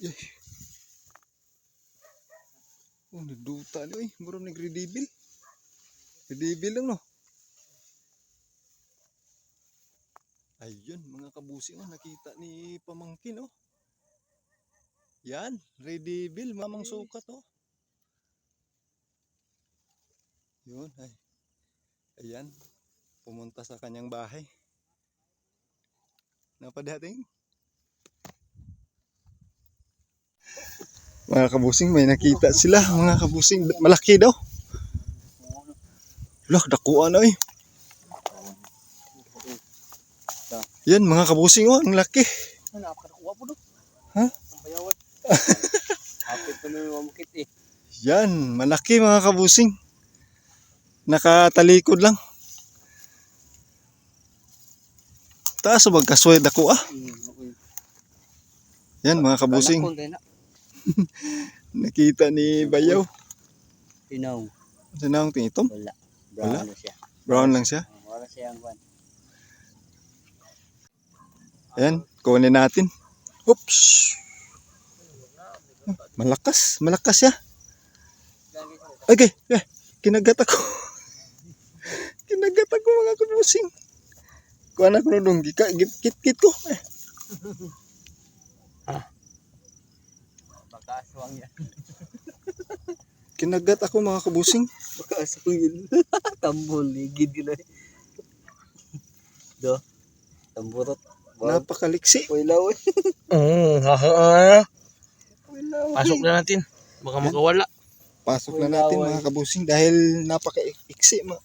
Yay. Oh, nagduta ni oy. Murang nagre-devil. Redevil lang no. Ayun, mga kabusi oh, nakita ni pamangkin oh. Yan, redevil, mamang sukat oh. Yun, ay. Ayan, pumunta sa kanyang bahay. Napadating. Mga kabusing, may nakita sila. Mga kabusing, malaki daw. Lah, dakuan na eh. Yan, mga kabusing oh, ang laki. Ha? Yan, malaki mga kabusing. Nakatalikod lang. Taas magkasway dako ah. Yan mga kabusing. nakita ni Bayaw. Tinaw. Saan ang tingitom? Wala. Wala? Brown na siya. Brown lang siya. Ah, Wala siya ang kwan. Ayan, kunin natin. Oops! Malakas, malakas siya. Okay, eh, kinagat ako. kinagat ako mga kabusing. Kuha na ko nung gikit-kit ko. Eh, Baka aswang yan. kinagat ako mga kabusing. Baka aswang yan. Tambol. Ligid yun eh. Do. Tamburot. Wow. Napakaliksi. Wilaw eh. Mm, haha. Wilaw. Pasok na natin. Baka makawala. Pasok na natin mga kabusing dahil napaka-iksi. Ma-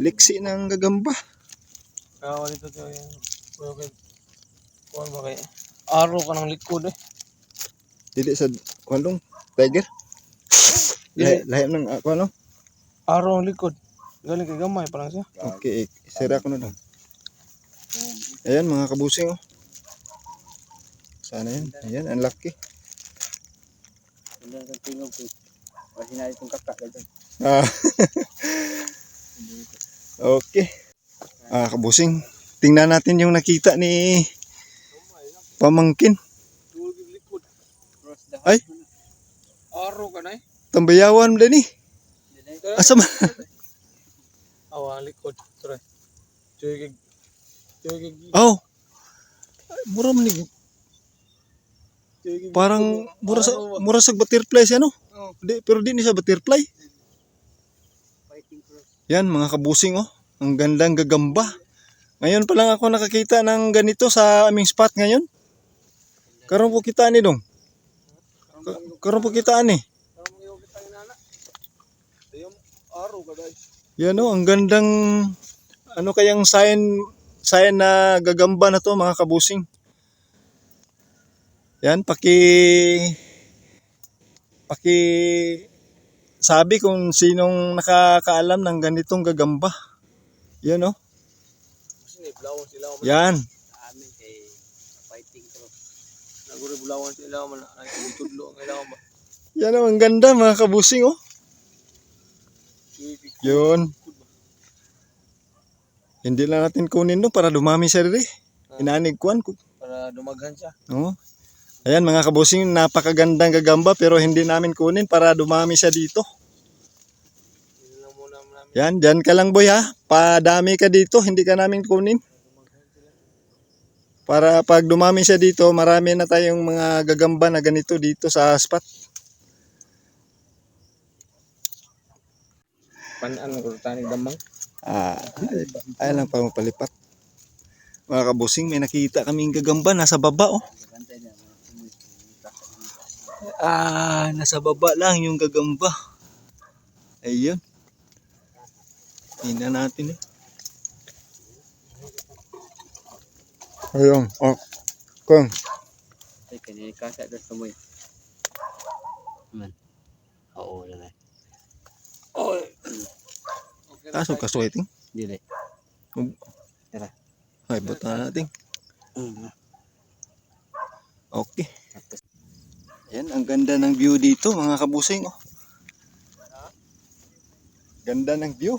liksi ng gagamba. Ah, wala ito tayo. Okay. Kuhan ba kayo? Araw ka ng likod eh. Dili sa, kwanong, tiger. Lahi, lahi ng, uh, ano? Araw ang likod. Galing kay gamay parang siya. Okay, sira ko na lang. Ayan mga kabusing oh. Sana yan. Ayan, ang laki. Ka dyan. Ah. okay. Ah, kabusing. Tingnan natin yung nakita ni pamangkin. Ay. Araw ka na eh. Tambayawan mo din eh. Asa man? Awa likod. Try. Tuyog. Tuyog. Oh. Mura man. Tuyog. Parang mura sa mura sa butterfly siya no. Oh. Di, pero di ni sa butterfly. Yan mga kabusing oh. Ang gandang gagamba. Ngayon pa lang ako nakakita ng ganito sa aming spot ngayon. Karon po kita ni dong. Dayong araw ka guys. Yan oh, ang gandang ano kayang sign sign na gagamba na to mga kabusing. Yan paki paki sabi kung sinong nakakaalam ng ganitong gagamba. Yan oh. Sila man. Yan. Sa amin kay fighting cross. Bulawan sila man. Ay tudlo ang ilaw ba. Yan oh, ang ganda mga kabusing oh. Yun. Hindi lang natin kunin no para dumami siya rin. Inanig kuan ko. Para dumaghan siya. Oo. Ayan mga kabusing, napakagandang gagamba pero hindi namin kunin para dumami siya dito. Yan, dyan ka lang boy ha. Padami ka dito, hindi ka namin kunin. Para pag dumami siya dito, marami na tayong mga gagamba na ganito dito sa spot. Panan ko tanig damang. Ah, ay, ay lang pa mapalipat. Mga kabusing, may nakita kaming gagamba nasa baba oh. Ah, nasa baba lang yung gagamba. Ayun. Tingnan natin eh. Ayun. Oh. Kung. Ay, kanina kasa doon sa moy. Man. Oo, wala na. Kaso kasweting. Dili. Ay, buta na natin. Mm. Okay. Yan, ang ganda ng view dito mga kabusing. Oh. Ganda ng view.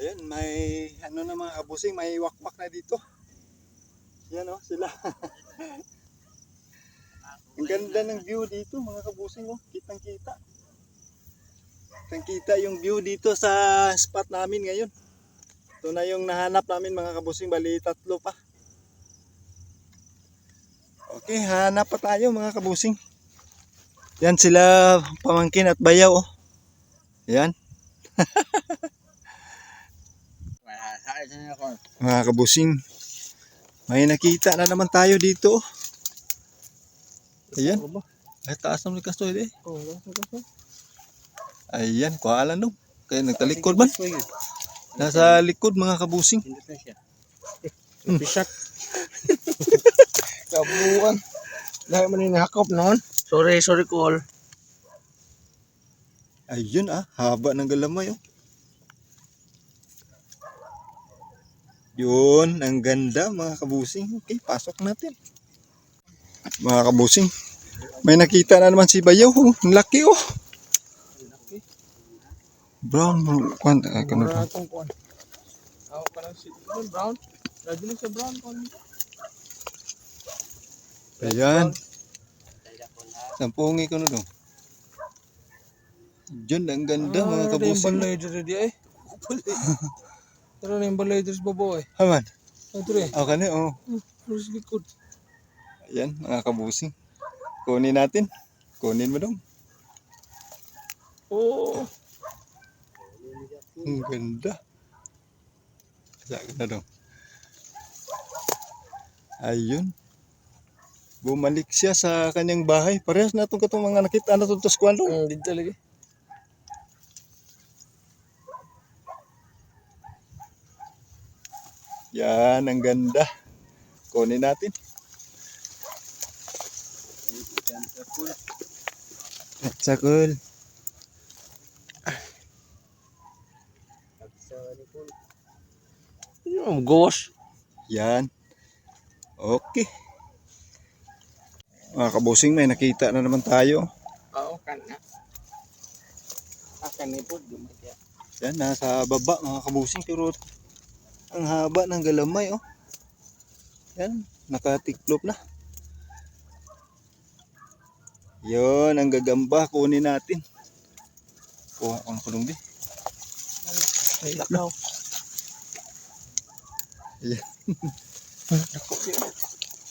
Ayan, may ano na mga kabusing, may wakwak na dito. Yan oh, sila. Ang ganda ng view dito mga kabusing oh, kitang kita. Kitang kita yung view dito sa spot namin ngayon. Ito na yung nahanap namin mga kabusing, bali tatlo pa. Okay, hanap pa tayo mga kabusing. Yan sila pamangkin at bayaw oh. Yan. Mga kabusing. May nakita na naman tayo dito. oh. Ayan. Ay, taas naman yung kastoy eh. Oh, ganito, ganito. Ayan, kuhalan no. Kaya nagtalikod man. Nasa likod mga kabusing. Hindi na siya. Bisak. Kabuuan. Dahil man yung hakop noon. Sorry, sorry call. Ayun ah, haba ng galamay oh. Yun, ang ganda mga kabusing. Okay, pasok natin. Mga kabusing, may nakita na naman si Bayaw. Oh. Ang laki oh. Brown, kwan, ah, kano. Ako ka lang si brown. Lagi na sa brown. Ayan. Sampungi ko na dong. Diyan, ang ganda mga kabusing. balay dito di ay. Tara na yung balay sa babo eh. Haman, Ito rin. ako na oh. Puro sa likod. Ayan, mga kabusing. Kunin natin. Kunin mo dong. Oo. Ang ganda. Sa na daw. Ayun. Bumalik siya sa kanyang bahay. Parehas na itong katong mga nakita na itong tuskwalo. Mm, dito talaga. Yan, ang ganda. Kunin natin. Sakul. Yung ghost. Yan. Okay. Mga kabusing, may nakita na naman tayo. Oo, kana. Akan ni. Yan, nasa baba mga kabusing. Pero ang haba ng galamay, oh. Yan, nakatiklop na. Yun, ang gagamba. Kunin natin. Kuha ko ng kulong di. May lakaw. Ayan.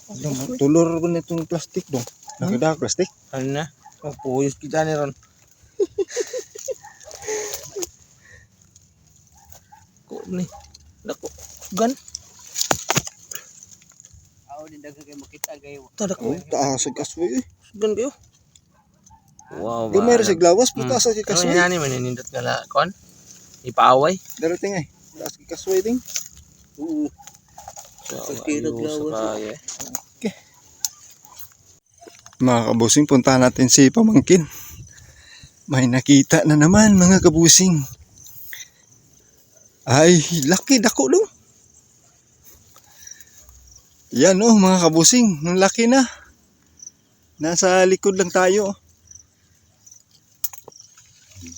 Alam, Tulor ko na itong plastic dong. Nakada plastic. Ano na? Oh, puyos kita ni Ron. Ko ni. Gan. Ako din dagang kayo makita kayo. Tada ko. Taas ang kasway eh. Gan kayo. Wow, Gamay rin sa glawas, pero Hmm. ang Ano kasway. yan ni maninindot nga la kon? Ipaaway. Darating eh. Taas ang kasway ding. Oo. So, Pagkirot ayos lawas. sa kaya. Mga kabusing, puntahan natin si Pamangkin. May nakita na naman mga kabusing. Ay, laki dako dong. Yan oh mga kabusing, ang laki na. Nasa likod lang tayo. oh.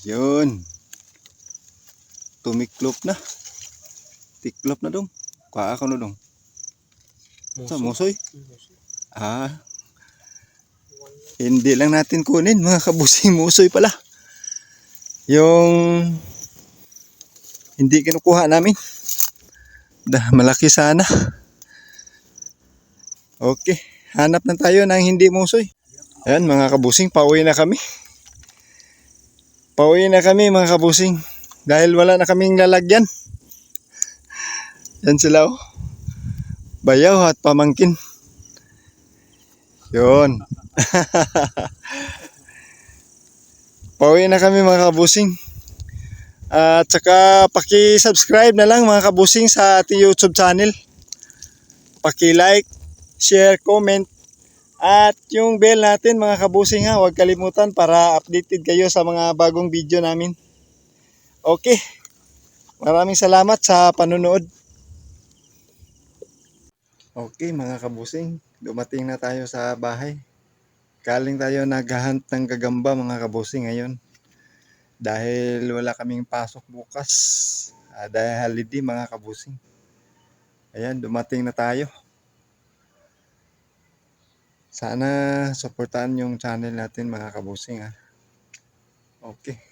Yun. Tumiklop na. Tiklop na dong. Kuha ako na dong. Sa musoy. Ah, hindi lang natin kunin mga kabusing musoy pala. Yung hindi kinukuha namin. Dah malaki sana. Okay, hanap na tayo ng hindi musoy. Ayan mga kabusing, pauwi na kami. Pauwi na kami mga kabusing. Dahil wala na kaming lalagyan. Yan sila oh. Bayaw at pamangkin. Yun. Pauwi na kami mga kabusing. At saka paki-subscribe na lang mga kabusing sa ating YouTube channel. Paki-like, share, comment. At yung bell natin mga kabusing ha, huwag kalimutan para updated kayo sa mga bagong video namin. Okay. Maraming salamat sa panonood. Okay mga kabusing, dumating na tayo sa bahay. Galing tayo naghahunt ng gagamba mga kabusing ngayon. Dahil wala kaming pasok bukas. ah, dahil holiday mga kabusing. Ayan, dumating na tayo. Sana supportahan yung channel natin mga kabusing ha. Okay.